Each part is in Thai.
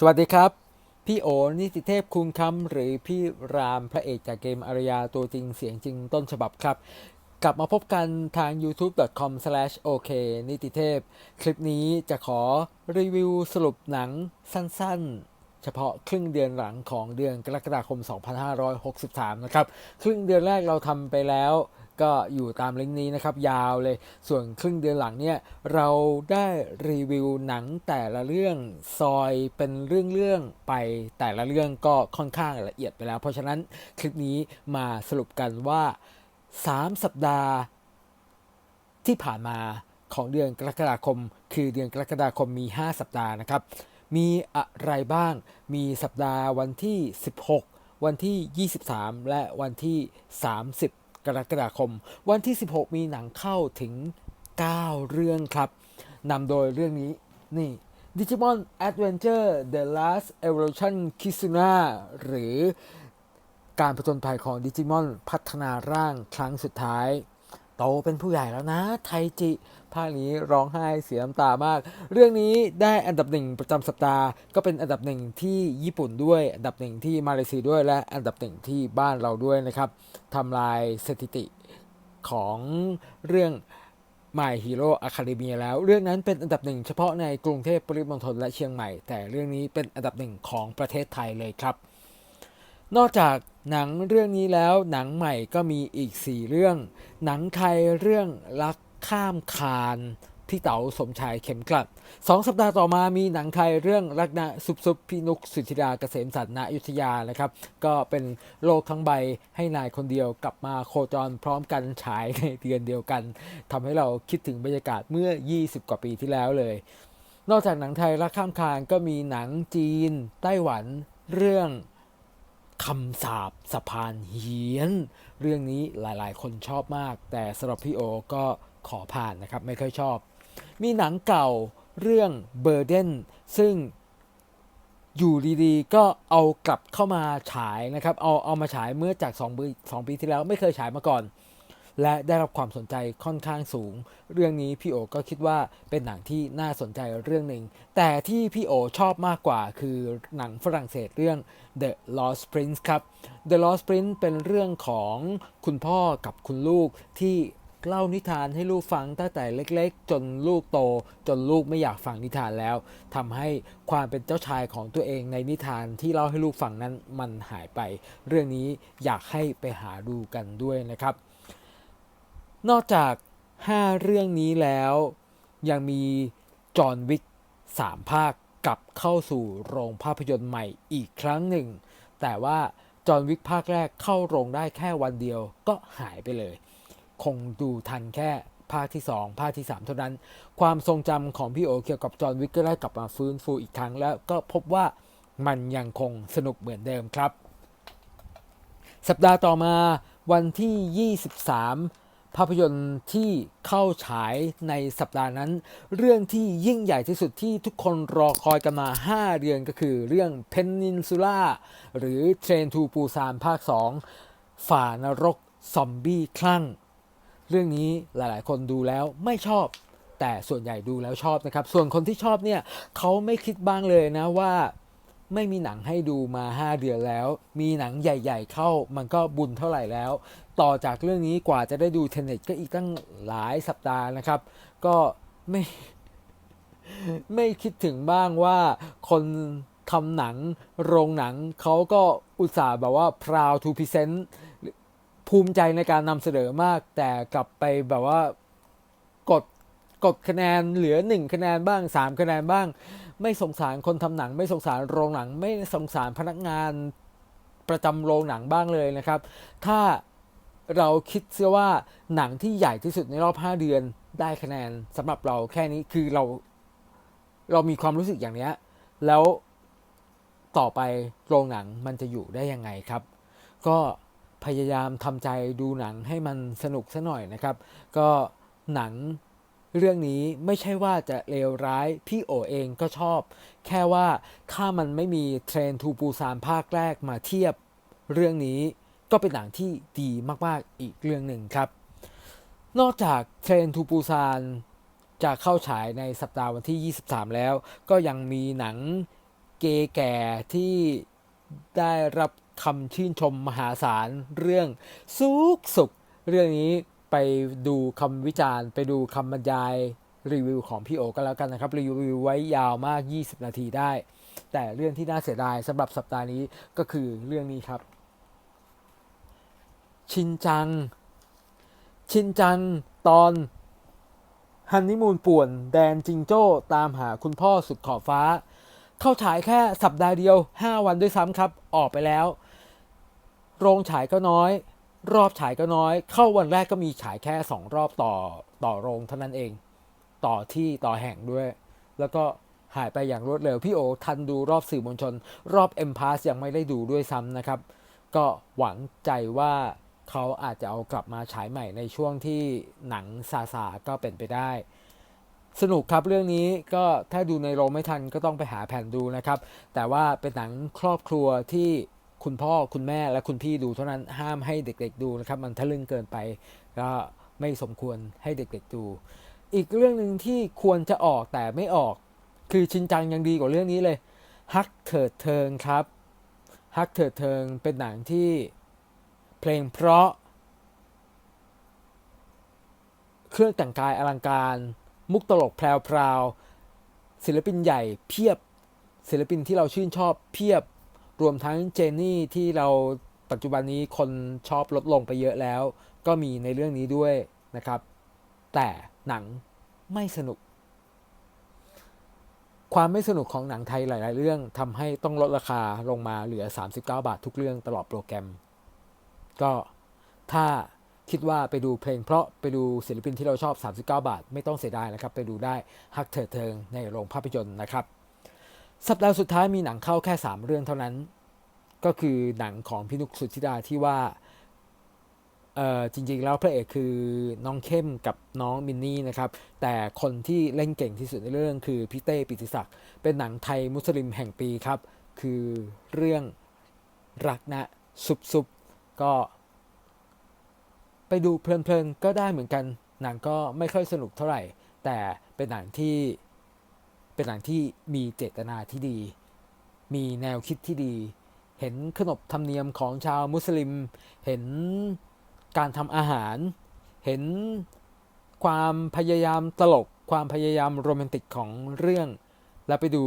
สวัสดีครับ พี่โอนิติเทพคุณคำหรือพี่รามพระเอกจากเกมอารยาตัวจริงเสียงจริงต้นฉบับครับ กลับมาพบกันทาง youtube.com/ok นิติเทพ คลิปนี้จะขอรีวิวสรุปหนังสั้นๆ เฉพาะครึ่งเดือนหลังของเดือนกรกฎาคม 2563 นะครับ ครึ่งเดือนแรกเราทำไปแล้ว ก็อยู่ตามลิงก์นี้นะครับยาวเลย ส่วนครึ่งเดือนหลังเนี่ยเราได้รีวิวหนังแต่ละเรื่องซอยเป็นเรื่องๆไปแต่ละเรื่องก็ค่อนข้างละเอียดไปแล้ว เพราะฉะนั้นคลิปนี้มาสรุปกันว่า 3 สัปดาห์ที่ผ่านมาของเดือนกรกฎาคม คือเดือนกรกฎาคมมี 5 สัปดาห์นะครับ มีอะไรบ้าง มีสัปดาห์วันที่ 16 วันที่ 23 และวันที่ 30 กรกฎาคม วันที่ 16 มีหนังเข้าถึง 9 เรื่องครับนำโดยเรื่องนี้นี่ Digimon Adventure The Last Evolution Kizuna หรือการผจญภัยของดิจิมอนพัฒนาร่างครั้งสุดท้าย โตเป็นผู้ใหญ่แล้วนะ ไทจิภาคนี้ร้องไห้เสียน้ำตามาก เรื่องนี้ได้อันดับหนึ่งประจำสัปดาห์ก็เป็นอันดับหนึ่งที่ญี่ปุ่นด้วย อันดับหนึ่งที่มาเลเซียด้วย และอันดับหนึ่งที่บ้านเราด้วยนะครับทำลายสถิติของเรื่อง My Hero Academia แล้ว เรื่องนั้นเป็นอันดับหนึ่งเฉพาะในกรุงเทพปริมณฑลและเชียงใหม่ แต่เรื่องนี้เป็นอันดับหนึ่งของประเทศไทยเลยครับ นอกจากหนังเรื่องนี้แล้วหนังใหม่ก็มีอีก 4 เรื่อง หนังไทยเรื่องรักข้ามคานพี่เต๋าสมชายเข็มกลัดสองสัปดาห์ต่อมามีหนังไทยเรื่องรักนะซุบซุบพีนุกสุธิดาเกษมสันต์ณอยุธยานะครับ ก็เป็นโลกทั้งใบให้นายคนเดียวกลับมาโคจรพร้อมกันฉายในเดือนเดียวกันทำให้เราคิดถึงบรรยากาศเมื่อ 20 กว่าปีที่แล้วเลย นอกจากหนังไทยรักข้ามคานก็มีหนังจีน ไต้หวันเรื่อง คำสาบสะพานเฮียน เรื่องนี้หลายๆ คนชอบมาก แต่สำหรับพี่โอก็ขอผ่านนะครับ ไม่ค่อยชอบ มีหนังเก่าเรื่องเบอร์เดนซึ่งอยู่ดีๆ ก็เอากลับเข้ามาฉายนะครับ เอาเอามาฉายเมื่อจาก2ปี2ปีที่แล้วไม่เคยฉายมาก่อน และได้รับความสนใจค่อนข้างสูง เรื่องนี้พี่โอก็คิดว่าเป็นหนังที่น่าสนใจเรื่องหนึ่ง แต่ที่พี่โอชอบมากกว่าคือหนังฝรั่งเศสเรื่อง The Lost Prince ครับ The Lost Prince เป็นเรื่องของคุณพ่อกับคุณลูกที่เล่านิทานให้ลูกฟังตั้งแต่เล็กๆ จนลูกโต จนลูกไม่อยากฟังนิทานแล้วทำให้ความเป็นเจ้าชายของตัวเองในนิทานที่เล่าให้ลูกฟังนั้นมันหายไป เรื่องนี้อยากให้ไปหาดูกันด้วยนะครับ นอกจาก 5 เรื่องนี้แล้ว ยังมีจอห์นวิก3ภาคกลับเข้าสู่โรงภาพยนตร์ใหม่อีกครั้งหนึ่ง แต่ว่าจอห์นวิกภาคแรกเข้าโรงได้แค่วันเดียวก็หายไปเลย คงดูทันแค่ภาคที่ 2 ภาคที่ 3 เท่านั้น ความทรงจำของพี่โอเกี่ยวกับจอห์นวิกก็ได้กลับมาฟื้นฟูอีกครั้ง แล้วก็พบว่ามันยังคงสนุกเหมือนเดิมครับ สัปดาห์ต่อมาวันที่ 23 ภาพยนตร์ที่เข้าฉายในสัปดาห์นั้น เรื่องที่ยิ่งใหญ่ที่สุดที่ทุกคนรอคอยกันมา 5 เดือนก็คือเรื่อง Peninsula หรือ Train to Busan ภาค 2 ฝ่านรกซอมบี้คลั่ง เรื่องนี้หลายๆ คนดูแล้วไม่ชอบ แต่ส่วนใหญ่ดูแล้วชอบนะครับ ส่วนคนที่ชอบเนี่ยเขาไม่คิดบ้างเลยนะว่า ไม่มีหนังให้ดูมา 5 เดือนแล้ว มีหนังใหญ่ ๆ เข้ามันก็บุญเท่าไหร่แล้ว ต่อจากเรื่องนี้กว่าจะได้ดูเทนเน็ตก็อีกตั้งหลายสัปดาห์นะครับ ก็ไม่ไม่คิดถึงบ้างว่าคนทำหนังโรงหนังเขาก็อุตส่าห์แบบว่า proud to present ภูมิใจในการนำเสนอมาก แต่กลับไปแบบว่ากดกดคะแนนเหลือ 1 คะแนนบ้าง 3 คะแนนบ้าง ไม่สงสารคนทำหนัง ไม่สงสารโรงหนัง ไม่สงสารพนักงานประจำโรงหนังบ้างเลยนะครับ ถ้าเราคิดเสียว่าหนังที่ใหญ่ที่สุดในรอบ 5 เดือนได้คะแนนสำหรับเราแค่นี้คือเราเรามีความรู้สึกอย่างเนี้ยแล้วต่อไปโรงหนังมันจะอยู่ได้ยังไงครับ ก็พยายามทำใจดูหนังให้มันสนุกซะหน่อยนะครับ ก็หนัง เรื่องนี้ไม่ใช่ว่าจะเลวร้ายพี่โอเองก็ชอบ แค่ว่าถ้ามันไม่มีเทรนทูปูซานภาคแรกมาเทียบเรื่องนี้ก็เป็นหนังที่ดีมากๆอีกเรื่องหนึ่งครับ นอกจากเทรนทูปูซานจะเข้าฉายในสัปดาห์วันที่ 23 แล้ว ก็ยังมีหนังเกแก่ที่ได้รับคำชื่นชมมหาศาลเรื่องสุกสุขเรื่องนี้ ไปดูคำวิจารณ์ ไปดูคำบรรยายรีวิวของพี่โอก็แล้วกันนะครับ รีวิวไว้ยาวมาก 20 นาทีได้ แต่เรื่องที่น่าเสียดายสำหรับสัปดาห์นี้ก็คือเรื่องนี้ครับ ชินจัง ชินจังตอนฮันนีมูนป่วนแดนจิงโจ้ ตามหาคุณพ่อสุดขอบฟ้า เข้าฉายแค่สัปดาห์เดียว 5 วันด้วยซ้ำครับ ออกไปแล้ว โรงฉายก็น้อย รอบฉายก็น้อย เข้าวันแรกก็มีฉายแค่ 2 รอบต่อต่อโรงเท่านั้นเอง ต่อที่ต่อแห่งด้วย แล้วก็หายไปอย่างรวดเร็ว พี่โอทันดูรอบสื่อมวลชน รอบเอ็มพาสยังไม่ได้ดูด้วยซ้ำนะครับ ก็หวังใจว่าเขาอาจจะเอากลับมาฉายใหม่ในช่วงที่หนังซาซาก็เป็นไปได้ สนุกครับเรื่องนี้ก็ถ้าดูในโรงไม่ทันก็ต้องไปหาแผ่นดูนะครับ แต่ว่าเป็นหนังครอบครัวที่ คุณพ่อคุณแม่และคุณพี่ดูเท่านั้นห้ามให้เด็กๆดูนะครับ มันทะลึ่งเกินไปก็ไม่สมควรให้เด็กๆดู อีกเรื่องหนึ่งที่ควรจะออกแต่ไม่ออก คือชินจังยังดีกว่าเรื่องนี้เลยฮักเถิดเทิงครับฮักเถิดเทิงเป็นหนังที่เพลงเพราะ เครื่องแต่งกายอลังการ มุกตลกแพรวๆศิลปินใหญ่เพียบ ศิลปินที่เราชื่นชอบเพียบ รวมทั้งเจนนี่ที่เราปัจจุบันนี้คนชอบลดลงไปเยอะแล้ว ก็มีในเรื่องนี้ด้วยนะครับ แต่หนังไม่สนุก ความไม่สนุกของหนังไทยหลาย ๆ เรื่องทำให้ต้องลดราคาลงมาเหลือ 39 บาททุกเรื่องตลอดโปรแกรม ก็ถ้าคิดว่าไปดูเพลงเพราะไปดูศิลปินที่เราชอบ 39 บาท ไม่ต้องเสียดายนะครับ ไปดูได้ฮักเถิดเทิงในโรงภาพยนตร์นะครับ สัปดาห์สุดท้ายมีหนังเข้าแค่ 3 เรื่องเท่านั้น ก็คือหนังของพี่นุกสุธิดาที่ว่าเออจริงๆแล้วพระเอกคือน้องเข้มกับน้องมินนี่นะครับ แต่คนที่เล่นเก่งที่สุดในเรื่องคือพี่เต้ปิติศักดิ์เป็นหนังไทยมุสลิมแห่งปีครับ คือเรื่องรักนะซุบซุบก็ ไปดูเพลินๆก็ได้เหมือนกัน หนังก็ไม่ค่อยสนุกเท่าไหร่ แต่เป็นหนังที่ เป็นหนังที่มีเจตนาที่ดี มีแนวคิดที่ดี เห็นขนบธรรมเนียมของชาวมุสลิม เห็นการทำอาหาร เห็นความพยายามตลก ความพยายามโรแมนติกของเรื่อง แล้วไปดู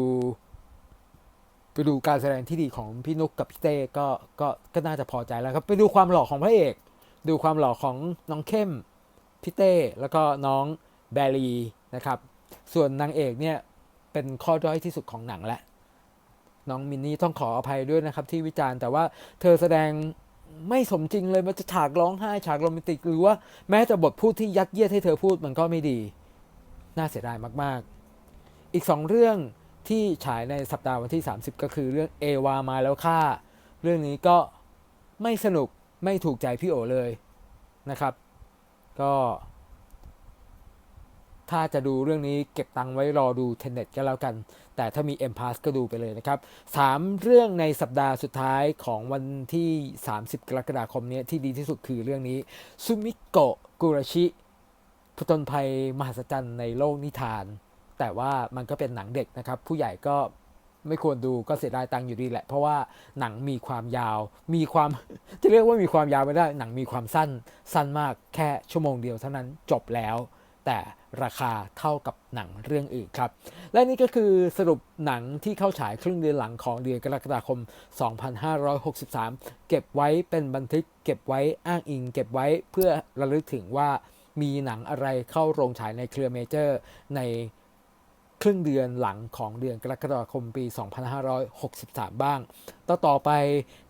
ไปดูการแสดงที่ดีของพี่นุกกับพี่เต้ก็ก็ก็น่าจะพอใจแล้วครับ ไปดูความหล่อของพระเอก ดูความหล่อของน้องเข้มพี่เต้แล้วก็น้องแบรีนะครับ ส่วนนางเอกเนี่ย เป็นข้อด้อยที่สุดของหนังแหละน้องมินนี่ต้องขออภัยด้วยนะครับที่วิจารณ์แต่ว่าเธอแสดงไม่สมจริงเลยมันจะฉากร้องไห้ฉากโรแมนติก หรือว่าแม้แต่บทพูดที่ยัดเยียดให้เธอพูดมันก็ไม่ดี น่าเสียดายมาก ๆ อีกสองเรื่องที่ฉายในสัปดาห์วันที่ 30 ก็คือเรื่องเอวามาแล้วค่าเรื่องนี้ก็ไม่สนุกไม่ถูกใจพี่โอเลยนะครับ ก็ ถ้าจะดูเรื่องนี้เก็บตังค์ไว้รอดูเทนเน็ตก็แล้วกัน แต่ถ้ามี M Pass ก็ดูไปเลยนะครับสามเรื่องในสัปดาห์สุดท้ายของวันที่ 30 กรกฎาคมนี้ที่ดีที่สุดคือเรื่องนี้ซูมิโกะกุราชิผจญภัยมหัศจรรย์ในโลกนิทาน แต่ว่ามันก็เป็นหนังเด็กนะครับ ผู้ใหญ่ก็ไม่ควรดูก็เสียดายตังค์อยู่ดีแหละ เพราะว่าหนังมีความยาว มีความจะเรียกว่ามีความยาวไม่ได้ หนังมีความสั้น สั้นมากแค่ชั่วโมงเดียวเท่านั้นจบแล้ว แต่ราคาเท่ากับหนังเรื่องอื่นครับ และนี่ก็คือสรุปหนังที่เข้าฉายครึ่งเดือนหลังของเดือนกรกฎาคม 2563 เก็บไว้เป็นบันทึก เก็บไว้อ้างอิง เก็บไว้เพื่อระลึกถึงว่ามีหนังอะไรเข้าโรงฉายในเครือเมเจอร์ใน ครึ่งเดือนหลังของเดือนกรกฎาคมปี 2563 บ้าง ต่อต่อไป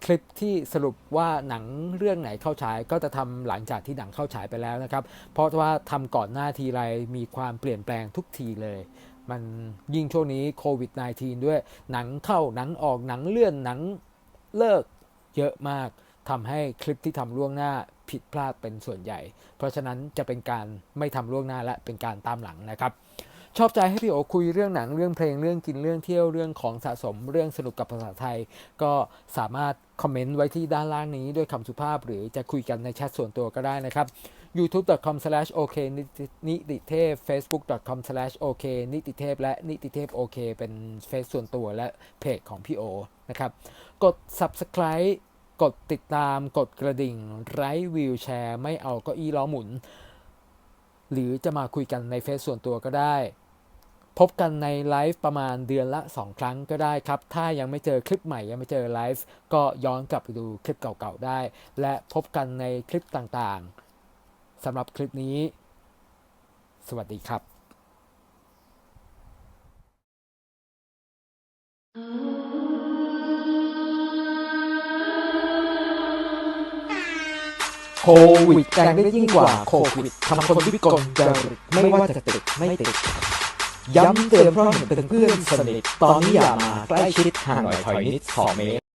คลิปที่สรุปว่าหนังเรื่องไหนเข้าฉายก็จะทำหลังจากที่หนังเข้าฉายไปแล้วนะครับ เพราะว่าทำก่อนหน้าทีไรมีความเปลี่ยนแปลงทุกทีเลย มันยิ่งช่วงนี้โควิด -19 ด้วยหนังเข้าหนังออกหนังเลื่อนหนังเลิกเยอะมากทำให้คลิปที่ทำล่วงหน้าผิดพลาดเป็นส่วนใหญ่ เพราะฉะนั้นจะเป็นการไม่ทำล่วงหน้าและเป็นการตามหลังนะครับ ชอบใจให้พี่โอคุยเรื่องหนังเรื่องเพลงเรื่องกินเรื่องเที่ยวเรื่องของสะสมเรื่องสนุกกับภาษาไทย ก็สามารถคอมเมนต์ไว้ที่ด้านล่างนี้ด้วยคำสุภาพ หรือจะคุยกันในแชทส่วนตัวก็ได้นะครับ youtube.com/ok นิติเทพ facebook.com/ok นิติเทพและนิติเทพโอเคเป็นเฟซส่วนตัวและเพจของพี่โอนะครับ กด subscribe กดติดตามกดกระดิ่งไร้วิวแชร์ ไม่เอาก็อี้ล้อหมุน หรือจะมาคุยกันในเฟซส่วนตัวก็ได้ พบกันในไลฟ์ประมาณเดือนละ 2 ครั้งก็ได้ครับ ถ้ายังไม่เจอคลิปใหม่ยังไม่เจอไลฟ์ก็ย้อนกลับไปดูคลิปเก่าๆได้ และพบกันในคลิปต่างๆสำหรับคลิปนี้ สวัสดีครับโควิดแรงได้ยิ่งกว่าโควิดทำคนวิกลจริตไม่ว่าจะติดไม่ติด ย้ำเตือนเพราะเห็นเป็นเพื่อนสนิท ตอนนี้อย่ามาใกล้ชิดห่างหน่อยถอยนิดสองเมตร